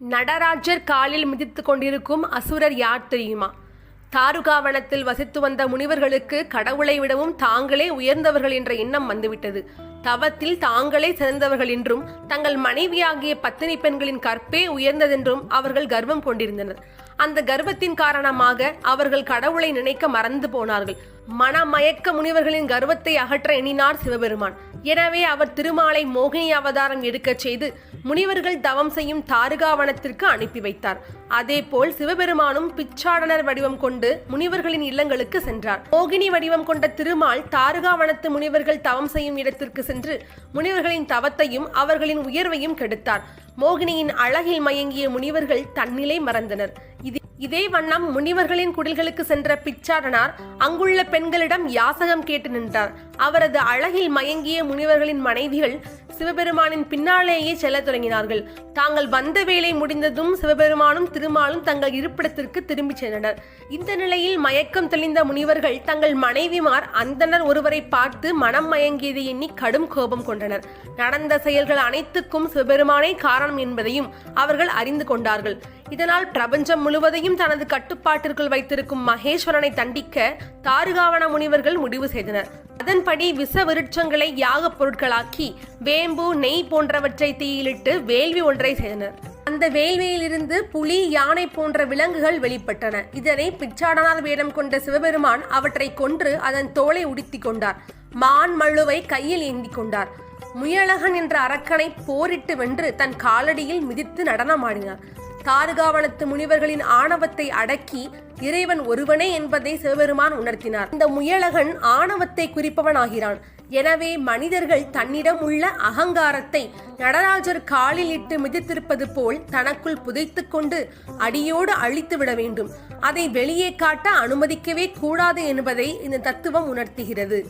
நடராஜர் காலில் மிதித்து கொண்டிருக்கும் அசுரர் யார் தெரியுமா? தாருகாவனத்தில் வசித்து வந்த முனிவர்களுக்கு கடவுளை விடவும் தாங்களே உயர்ந்தவர்கள் என்ற எண்ணம் வந்துவிட்டது. தவத்தில் தாங்களே சிறந்தவர்கள் என்றும் தங்கள் மனைவியாகிய பத்தினி பெண்களின் கற்பே உயர்ந்ததென்றும் அவர்கள் கர்வம் கொண்டிருந்தனர். அந்த கர்வத்தின் காரணமாக அவர்கள் கடவுளை நினைக்க மறந்து போனார்கள். மனமயக்க முனிவர்களின் கர்வத்தை அகற்ற எண்ணினார் சிவபெருமான். எனவே அவர் திருமாலை மோகினி அவதாரம் எடுக்கச் செய்து முனிவர்கள் தவம் செய்யும் தாருகாவனத்திற்கு அனுப்பி வைத்தார். அதேபோல் சிவபெருமானும் பிச்சாடனர் வடிவம் கொண்டு முனிவர்களின் இல்லங்களுக்கு சென்றார். மோகினி வடிவம் கொண்ட திருமால் தாருகாவனத்து முனிவர்கள் தவம் செய்யும் இடத்திற்கு சென்று முனிவர்களின் தவத்தையும் அவர்களின் உயர்வையும் கெடுத்தார். மோகினியின் அழகில் மயங்கிய முனிவர்கள் தன்னிலை மறந்தனர். இது இதே வண்ணம் முனிவர்களின் குடில்களுக்கு சென்ற பிச்சாரனார் அங்குள்ள பெண்களிடம் யாசகம் கேட்டு நின்றார். அவரது அழகில் மயங்கிய முனிவர்களின் மனைவிகள் சிவபெருமானின் பின்னாலேயே செல்லத் தொடங்கினார்கள். தாங்கள் வந்த வேலை முடிந்ததும் சிவபெருமானும் திருமாலும் தங்கள் இருப்பிடத்திற்கு திரும்பிச் சென்றனர். இந்த நிலையில் மயக்கம் தெளிந்த முனிவர்கள் தங்கள் மனைவிமார் அந்தனர் ஒருவரை பார்த்து மனம் மயங்கியதை எண்ணி கடும் கோபம் கொண்டனர். நடந்த செயல்கள் அனைத்துக்கும் சிவபெருமானே காரணம் என்பதையும் அவர்கள் அறிந்து கொண்டார்கள். இதனால் பிரபஞ்சம் முழுவதையும் தனது கட்டுப்பாட்டிற்குள் வைத்திருக்கும் மகேஸ்வரனை தண்டிக்க தாருகாவன முனிவர்கள் முடிவு செய்தனர். அதன்படி விச விருட்சங்களை யாகப் பொருட்களாக்கி வேம்பு நெய் போன்றவற்றை தீயிலிட்டு வேள்வி ஒன்றை செய்தனர். அந்த வேள்வியிலிருந்து புலி யானை போன்ற விலங்குகள் வெளிப்பட்டன. இதனை பிச்சாடனார் வேடம் கொண்ட சிவபெருமான் அவற்றை கொன்று அதன் தோலை உடுத்திக் கொண்டார். மான் மழுவை கையில் ஏந்தி கொண்டார். முயலகன் என்ற அரக்கனை போரிட்டு வென்று தன் காலடியில் மிதித்து நடனமாடினார். தாறுகாவளத்து முனிவர்களின் ஆணவத்தை அடக்கி இறைவன் ஒருவனே என்பதை சிவபெருமான் உணர்த்தினார். இந்த முயலகன் ஆணவத்தை குறிப்பவனாகிறான். எனவே மனிதர்கள் தன்னிடம் உள்ள அகங்காரத்தை நடராஜர் காலில் இட்டு மிதித்திருப்பது போல் தனக்குள் புதைத்து கொண்டு அடியோடு அழித்து விட வேண்டும். அதை வெளியே காட்ட அனுமதிக்கவே கூடாது என்பதை இந்த தத்துவம் உணர்த்துகிறது.